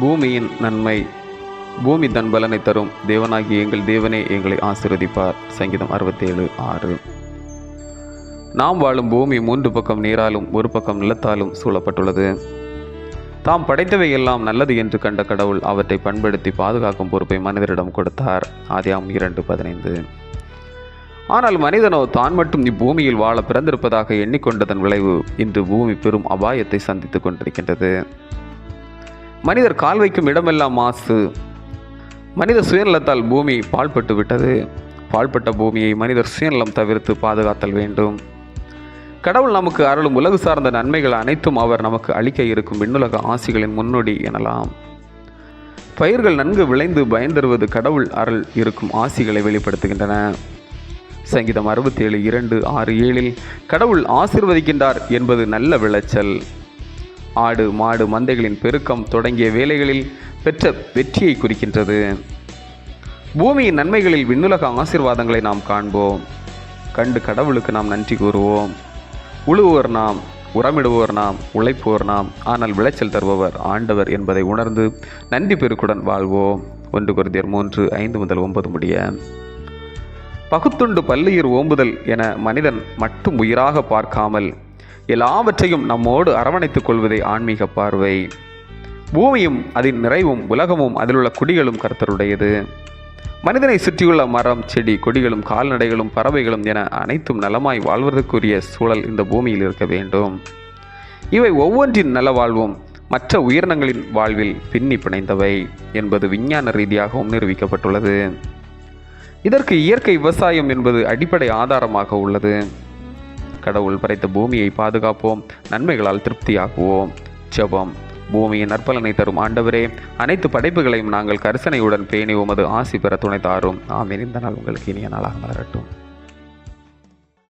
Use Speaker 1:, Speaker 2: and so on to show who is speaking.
Speaker 1: பூமியின் நன்மை பூமி தன் பலனை தரும் தேவனாகி எங்கள் தேவனே எங்களை ஆசிர்வதிப்பார் சங்கீதம் அறுபத்தேழு ஆறு நாம் வாழும் பூமி மூன்று பக்கம் நீராலும் ஒரு பக்கம் நிலத்தாலும் சூழப்பட்டுள்ளது தாம் படைத்தவை எல்லாம் நல்லது என்று கண்ட கடவுள் அவற்றை பண்படுத்தி பாதுகாக்கும் பொறுப்பை மனிதரிடம் கொடுத்தார் ஆதியாம் இரண்டு பதினைந்து ஆனால் மனிதனோ தான் மட்டும் இப்பூமியில் வாழ பிறந்திருப்பதாக எண்ணிக்கொண்டதன் விளைவு இன்று பூமி பெரும் அபாயத்தை சந்தித்துக் கொண்டிருக்கின்றது மனிதர் கால் வைக்கும் இடமெல்லாம் மாசு மனித சுயநலத்தால் பூமி பாழ்பட்டு விட்டது பாழ்பட்ட பூமியை மனிதர் சுயநலம் தவிர்த்து பாதுகாத்தல் வேண்டும் கடவுள் நமக்கு அருளும் உலகு சார்ந்த நன்மைகள் அனைத்தும் அவர் நமக்கு அளிக்க இருக்கும் விண்ணுலக ஆசிகளின் முன்னோடி எனலாம் பயிர்கள் நன்கு விளைந்து பயந்தருவது கடவுள் அருள் இருக்கும் ஆசிகளை வெளிப்படுத்துகின்றன சங்கீதம் அறுபத்தேழு இரண்டு ஆறு ஏழில் கடவுள் ஆசிர்வதிக்கின்றார் என்பது நல்ல விளைச்சல் ஆடு மாடு மந்தைகளின் பெருக்கம் தொடங்கிய வேலைகளில் பெற்ற வெற்றியை குறிக்கின்றது பூமியின் நன்மைகளில் விண்ணுலக ஆசிர்வாதங்களை நாம் காண்போம் கண்டு கடவுளுக்கு நாம் நன்றி கூறுவோம் உழுவோர் நாம் உரமிடுவோர் நாம் உழைப்போர் நாம் ஆனால் விளைச்சல் தருபவர் ஆண்டவர் என்பதை உணர்ந்து நன்றி பெருக்குடன் வாழ்வோம் ஒன்று குருதியர் மூன்று ஐந்து முதல் ஒன்பது முடிய பகுத்துண்டு பல்லுயிர் ஓம்புதல் என மனிதன் மட்டும் உயிராக பார்க்காமல் எல்லாவற்றையும் நம்மோடு அரவணைத்துக் கொள்வதே ஆன்மீக பார்வை பூமியும் அதன் நிறைவும் உலகமும் அதிலுள்ள குடிகளும் கர்த்தருடையது மனிதனை சுற்றியுள்ள மரம் செடி கொடிகளும் கால்நடைகளும் பறவைகளும் என அனைத்தும் நலமாய் வாழ்வதற்குரிய சூழல் இந்த பூமியில் இருக்க வேண்டும் இவை ஒவ்வொன்றின் நல வாழ்வும் மற்ற உயிரினங்களின் வாழ்வில் பின்னி பிணைந்தவை என்பது விஞ்ஞான ரீதியாகவும் நிரூபிக்கப்பட்டுள்ளது இதற்கு இயற்கை விவசாயம் என்பது அடிப்படை ஆதாரமாக உள்ளது கடவுள் படைத்த பூமியை பாதுகாப்போம் நன்மைகளால் திருப்தியாகுவோம் ஜபம் பூமியின் நற்பலனை தரும் ஆண்டவரே அனைத்து படைப்புகளையும் நாங்கள் கரிசனையுடன் பேணி உமது ஆசி பெற துணை தாரும் ஆமீன் இந்த நாள் உங்களுக்கு இனிய நாளாக மலரட்டும்